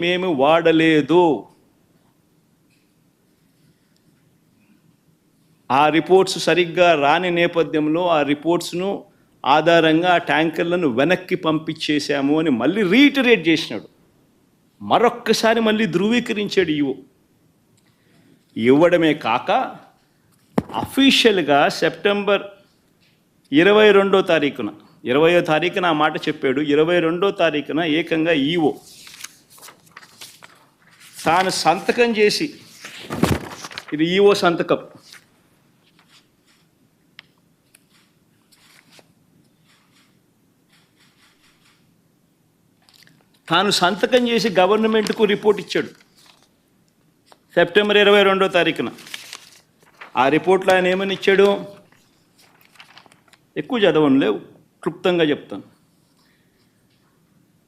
మేము వాడలేదు. ఆ రిపోర్ట్స్ సరిగ్గా రాని నేపథ్యంలో ఆ రిపోర్ట్స్ను ఆధారంగా ఆ ట్యాంకర్లను వెనక్కి పంపించేశాము అని మళ్ళీ రీటరేట్ చేసినాడు. మరొక్కసారి మళ్ళీ ధృవీకరించాడు ఇవో ఇవ్వడమే కాక అఫీషియల్గా సెప్టెంబర్ ఇరవై రెండో తారీఖున ఇరవయో తారీఖున ఆ మాట చెప్పాడు. ఇరవై రెండో తారీఖున ఏకంగా ఈవో తాను సంతకం చేసి ఇది ఈవో సంతకం. తాను సంతకం చేసి గవర్నమెంట్కు రిపోర్ట్ ఇచ్చాడు. సెప్టెంబర్ ఇరవై రెండో తారీఖున. ఆ రిపోర్ట్లో ఆయన ఏమని ఇచ్చాడు? ఎక్కువ చదవను లేవు. క్లుప్తంగా చెప్తాను.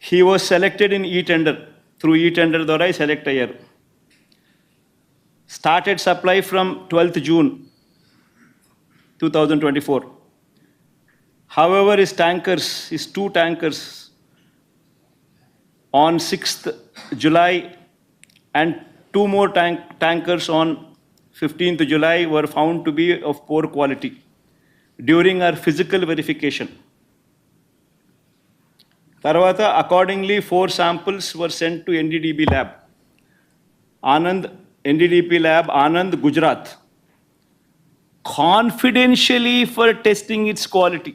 హీ వాజ్ సెలెక్టెడ్ ఇన్ ఈ tender through e-tender Dorai select year. Started supply from 12th June 2024. However, his tankers, his two tankers on 6th July and two more tank tankers on 15th July were found to be of poor quality during our physical verification. తర్వాత accordingly four samples were sent to NDDB lab Anand NDDB lab Anand Gujarat confidentially for testing it's quality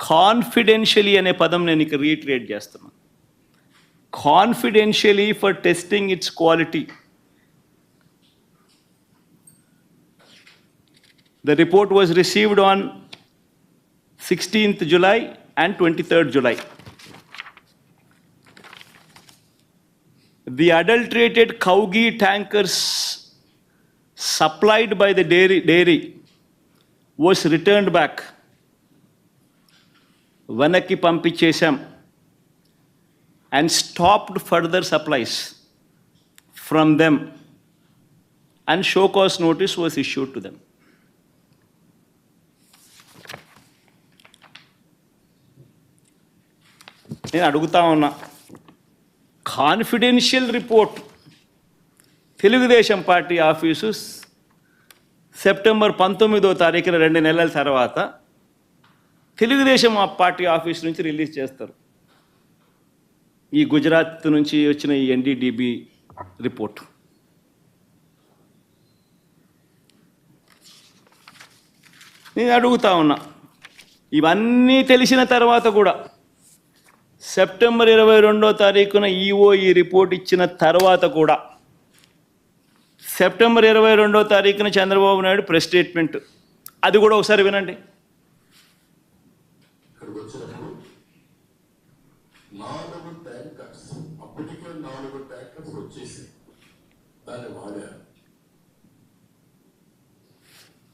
confidentially అనే పదం నేను ఇక retreat చేస్తున్నాను confidentially for testing its quality. The report was received on 16th July and 23rd July. The adulterated cow ghee tankers supplied by the dairy, dairy was returned back. వెనక్కి పంపించేశాం and stopped further supplies from them and show cause notice was issued to them. నేను అడుగుతా ఉన్నా. Confidential report Telugu Desam party office September పంతొమ్మిదో తారీఖున రెండు నెలల తర్వాత Telugu Desam party office నుంచి రిలీజ్ చేస్తారు. ఈ గుజరాత్ నుంచి వచ్చిన ఈ ఎన్డీడీబీ రిపోర్ట్. నేను అడుగుతా ఉన్నా. ఇవన్నీ తెలిసిన తర్వాత కూడా సెప్టెంబర్ ఇరవై రెండో తారీఖున ఈఓ ఈ రిపోర్ట్ ఇచ్చిన తర్వాత కూడా సెప్టెంబర్ ఇరవై రెండో తారీఖున చంద్రబాబు నాయుడు ప్రెస్ స్టేట్మెంట్. అది కూడా ఒకసారి వినండి. నాలుగు ట్యాంకర్స్ అప్పటికే నాలుగు ట్యాంకర్స్ వచ్చేసి దాన్ని వాడారు.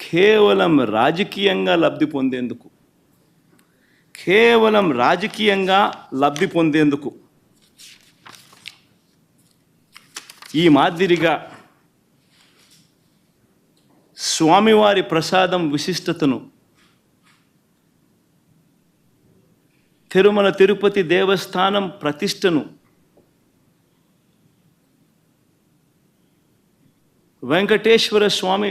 కేవలం రాజకీయంగా లబ్ధి పొందేందుకు? కేవలం రాజకీయంగా లబ్ధి పొందేందుకు? ఈ మాదిరిగా స్వామివారి ప్రసాదం విశిష్టతను తిరుమల తిరుపతి దేవస్థానం ప్రతిష్టను వెంకటేశ్వర స్వామి